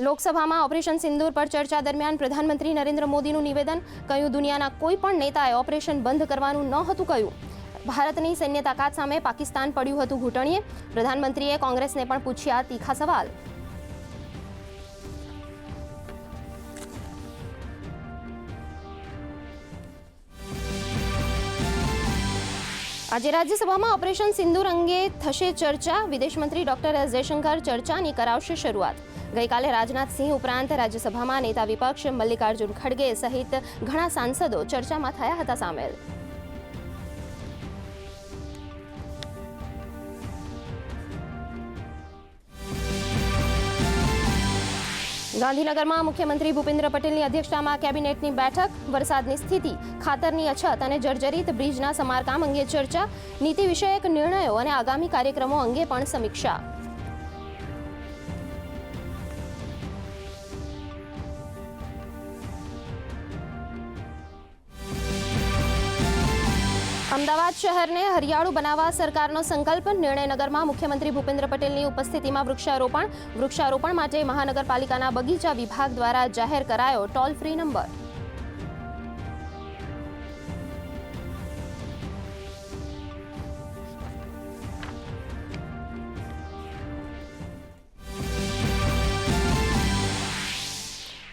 લોકસભામાં ઓપરેશન સિંદૂર પર ચર્ચા દરમિયાન પ્રધાનમંત્રી નરેન્દ્ર મોદીનું નિવેદન, કહ્યું, દુનિયાના કોઈ પણ નેતાએ ઓપરેશન બંધ કરવાનું ન હતું કહ્યું. ભારતની સૈન્ય તાકાત સામે પાકિસ્તાન પડ્યું હતું ઘૂંટણીએ. પ્રધાનમંત્રીએ કોંગ્રેસને પણ પૂછ્યા તીખા સવાલ. આજે રાજ્યસભામાં ઓપરેશન સિંદૂર અંગે થશે ચર્ચા. વિદેશમંત્રી ડોક્ટર એસ જયશંકર ચર્ચાની કરાવશે શરૂઆત. ગઈકાલે રાજનાથસિંહ ઉપરાંત રાજ્યસભામાં નેતા વિપક્ષ મલ્લિકાર્જુન ખડગે સહિત ઘણા સાંસદો ચર્ચામાં થયા હતા સામેલ. ગાંધીનગરમાં મુખ્યમંત્રી ભૂપેન્દ્ર પટેલની અધ્યક્ષતામાં કેબિનેટની બેઠક, વરસાદની સ્થિતિ, ખાતરની અછત અને જર્જરિત બ્રિજના સમારકામ અંગે ચર્ચા, નીતિ વિષયક નિર્ણયો અને આગામી કાર્યક્રમો અંગે પણ સમીક્ષા. અમદાવાદ શહેરને હરિયાળું બનાવવા સરકારનો સંકલ્પ, નિર્ણયનગરમાં મુખ્યમંત્રી ભૂપેન્દ્ર પટેલની ઉપસ્થિતિમાં વૃક્ષારોપણ વૃક્ષારોપણ માટે મહાનગરપાલિકાના બગીચા વિભાગ દ્વારા જાહેર કરાયો toll free number.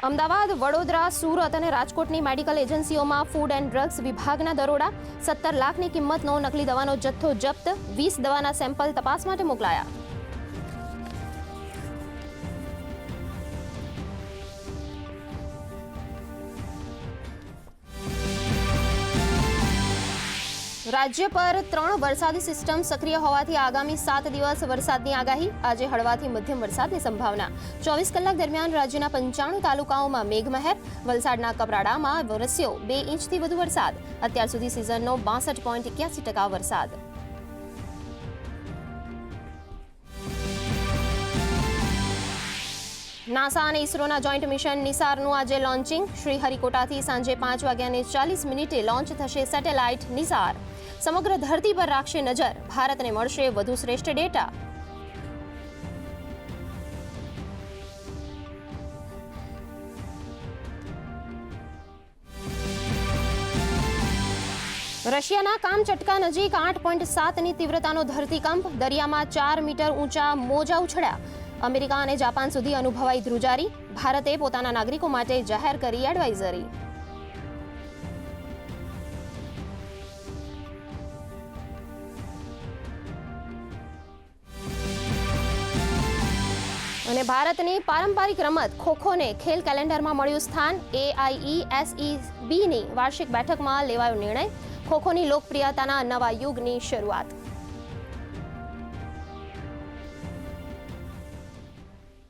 Ahmedabad, Vadodara, Surat અને રાજકોટની મેડિકલ એજન્સીઓમાં ફૂડ એન્ડ ડ્રગ્સ વિભાગના દરોડા, સત્તર લાખની કિંમતનો નકલી દવાનો જથ્થો જપ્ત, વીસ દવાના સેમ્પલ તપાસ માટે મોકલાયા. રાજ્ય પર ત્રણ વરસાદી સિસ્ટમ સક્રિય હોવાથી આગામી સાત દિવસ વરસાદની આગાહી, આજે હળવાથી મધ્યમ વરસાદની સંભાવના. ચોવીસ કલાક દરમિયાન રાજ્યના પંચાણું તાલુકાઓમાં મેઘમહેર, વલસાડના કપરાડામાં વરસ્યો બે ઇંચથી વધુ વરસાદ. અત્યાર સુધી સિઝનનો બાસઠ પોઈન્ટ એક્યાસી ટકા વરસાદ. નાસા અને ઇસરોના જોઈન્ટ મિશન નિસારનું આજે લોન્ચિંગ. શ્રીહરિકોટાથી સાંજે પાંચ વાગ્યાને ચાલીસ મિનિટે લોન્ચ થશે સેટેલાઇટ નિસાર. સમગ્ર ધરતી પર રાખશે નજર. ભારતને મળશે વધુ શ્રેષ્ઠ ડેટા. રશિયાના કામચટકા નજીક આઠ પોઈન્ટ સાતની તીવ્રતાનો ધરતીકંપ. દરિયામાં ચાર મીટર ઊંચા મોજા ઉછળ્યા. અમેરિકા અને જાપાન સુધી અનુભવાઈ ધ્રુજારી ભારતે પોતાના નાગરિકો માટે જાહેર કરી એડવાઇઝરી. અને ભારતની પારંપરિક રમત ખોખોને ખેલ કેલેન્ડરમાં મળ્યું સ્થાન એઆઈઈ બીની વાર્ષિક બેઠકમાં લેવાયો નિર્ણય. ખોખોની લોકપ્રિયતાના નવા યુગની શરૂઆત.